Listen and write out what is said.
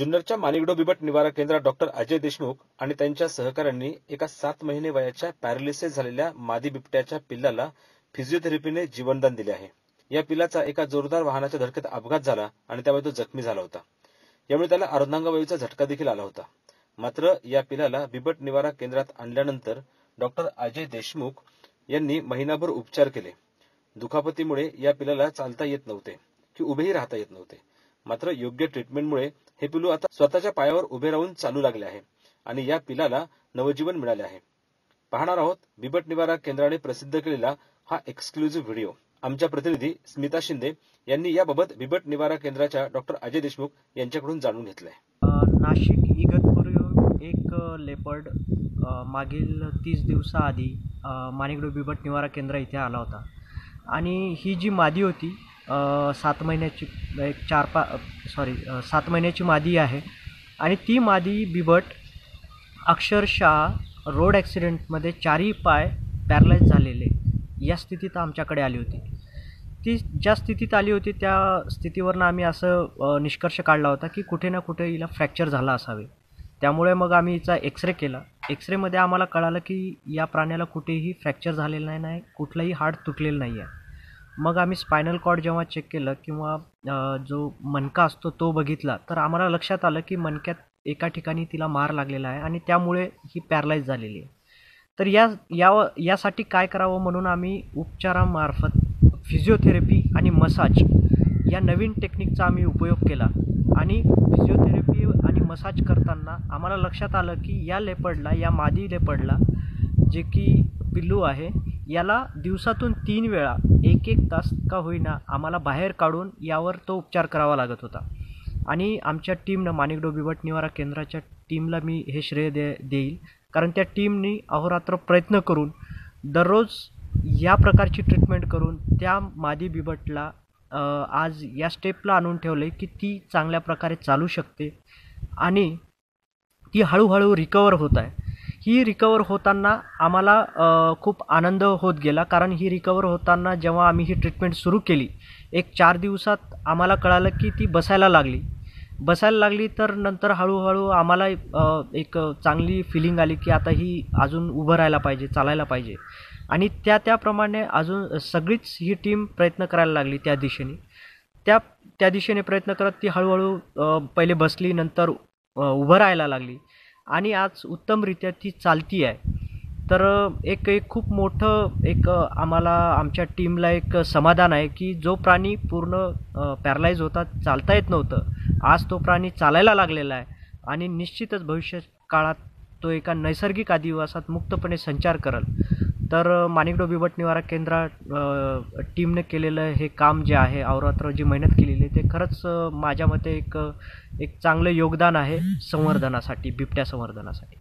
जुन्नरच्या मालिकडो बिबट निवारा केंद्रात डॉक्टर अजय देशमुख आणि त्यांच्या सहकाऱ्यांनी एका सात महिने वयाच्या पॅरालिसिस झालेल्या मादी बिबट्याच्या पिल्लाला फिजिओथेरपीने जीवनदान दिले आहे. या पिल्लाचा एका जोरदार वाहनाच्या धडकेत अपघात झाला आणि त्यामुळे तो जखमी झाला होता. यामुळे त्याला अर्धांगवायूचा झटका देखील आला होता. मात्र या पिलाला बिबट निवारा केंद्रात आणल्यानंतर डॉक्टर अजय देशमुख यांनी महिनाभर उपचार केले. दुखापतीमुळे या पिलाला चालता येत नव्हते की उभेही राहता येत नव्हते. मात्र योग्य ट्रीटमेंटमुळे हे पिलू आता स्वतःच्या पायावर उभे राहून चालू लागले आहे आणि या पिलाला नवजीवन मिळाले आहे. पाहणार आहोत बिबट निवारा केंद्राने प्रसिद्ध केलेला हा एक्सक्लुझिव्ह व्हिडिओ आमच्या प्रतिनिधी स्मिता शिंदे यांनी याबाबत बिबट निवारा केंद्राच्या डॉक्टर अजय देशमुख यांच्याकडून जाणून घेतलंय. नाशिक इगतपुरीहून एक लेपर्ड मागील तीस दिवसाआधी अ, माणिकडो बिबट निवारा केंद्र इथे आला होता. आणि ही जी मादी होती सात महिन्याची एक चार पा सॉरी सात महिन्याची मादी आहे. आणि ती मादी बिबट अक्षरशः रोड ॲक्सिडेंटमध्ये चारही पाय पॅरलाईज झालेले या स्थितीत आमच्याकडे आली होती. ती ज्या स्थितीत आली होती त्या स्थितीवरनं आम्ही असं निष्कर्ष काढला होता की कुठे ना कुठे हिला फ्रॅक्चर झाला असावे. त्यामुळे मग आम्ही हिचा एक्सरे केला. एक्सरेमध्ये आम्हाला कळालं की या प्राण्याला कुठेही फ्रॅक्चर झालेलं नाही नाही कुठलंही हाड तुटलेलं नाही आहे मग आम्ही स्पायनल कॉर्ड जेव्हा चेक केलं किंवा जो मणका असतो तो बघितला तर आम्हाला लक्षात आलं की मणक्यात एका ठिकाणी तिला मार लागलेला आहे आणि त्यामुळे ही पॅरलाईज झालेली आहे. तर या या यासाठी काय करावं म्हणून आम्ही उपचारामार्फत फिजिओथेरपी आणि मसाज या नवीन टेक्निकचा आम्ही उपयोग केला. आणि फिजिओथेरपी आणि मसाज करताना आम्हाला लक्षात आलं की या लेपर्डला या मादी लेपर्डला जे की पिल्लू आहे याला दिवसातून तीन वेळा एक एक तास का होईना आम्हाला बाहेर काढून यावर तो उपचार करावा लागत होता. आणि आमच्या टीमनं माणिकडो बिबट निवारा केंद्राच्या टीमला मी हे श्रेय दे देईल. कारण त्या टीमनी अहोरात्र प्रयत्न करून दररोज या प्रकारची ट्रीटमेंट करून त्या मादी बिबटला आज या स्टेपला आणून ठेवलं आहे की ती चांगल्या प्रकारे चालू शकते. आणि ती हळूहळू रिकवर होत आहे. ही रिकवर होताना आम्हाला खूप आनंद होत गेला. कारण ही रिकवर होताना जेव्हा आम्ही ही ट्रीटमेंट सुरू केली एक चार दिवसात आम्हाला कळालं की ती बसायला लागली. बसायला लागली तर नंतर हळूहळू आम्हाला एक चांगली फिलिंग आली की आता ही अजून उभं राहायला पाहिजे चालायला पाहिजे. आणि त्या त्याप्रमाणे अजून सगळीच ही टीम प्रयत्न करायला लागली त्या दिशेने. त्या त्या दिशेने प्रयत्न करत ती हळूहळू पहिले बसली नंतर उभं राहायला लागली. आणि आज उत्तमरित्या ती चालती आहे तर एक एक खूप मोठं एक आम्हाला आमच्या टीमला एक समाधान आहे की जो प्राणी पूर्ण पॅरलाईज होता चालता येत नव्हतं. आज तो प्राणी चालायला लागलेला आहे आणि निश्चितच भविष्य काळात तो एका नैसर्गिक आदिवासात मुक्तपणे संचार करल. तर माणिकडो बिबट निवारा केंद्रा टीमने केलेलं हे काम जे आहे अवरात्र जी मेहनत केलेली आहे खरंच माझ्या मते एक एक चांगलं योगदान आहे संवर्धनासाठी बिबट्या संवर्धनासाठी.